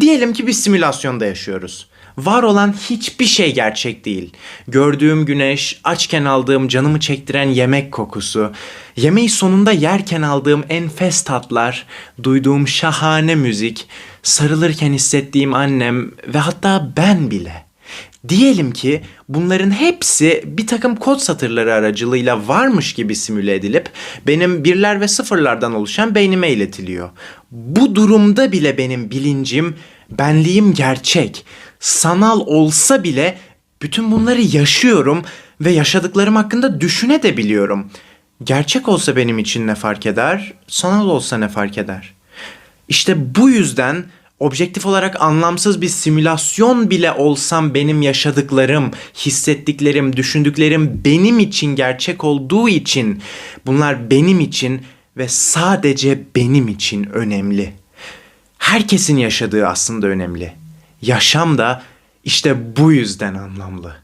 Diyelim ki bir simülasyonda yaşıyoruz. Var olan hiçbir şey gerçek değil. Gördüğüm güneş, açken aldığım canımı çektiren yemek kokusu, yemeği sonunda yerken aldığım enfes tatlar, duyduğum şahane müzik, sarılırken hissettiğim annem ve hatta ben bile. Diyelim ki bunların hepsi bir takım kod satırları aracılığıyla varmış gibi simüle edilip benim birler ve sıfırlardan oluşan beynime iletiliyor. Bu durumda bile benim bilincim, benliğim gerçek. Sanal olsa bile bütün bunları yaşıyorum ve yaşadıklarım hakkında düşüne de biliyorum. Gerçek olsa benim için ne fark eder, sanal olsa ne fark eder? İşte bu yüzden objektif olarak anlamsız bir simülasyon bile olsam benim yaşadıklarım, hissettiklerim, düşündüklerim benim için gerçek olduğu için bunlar benim için ve sadece benim için önemli. Herkesin yaşadığı aslında önemli. Yaşam da işte bu yüzden anlamlı.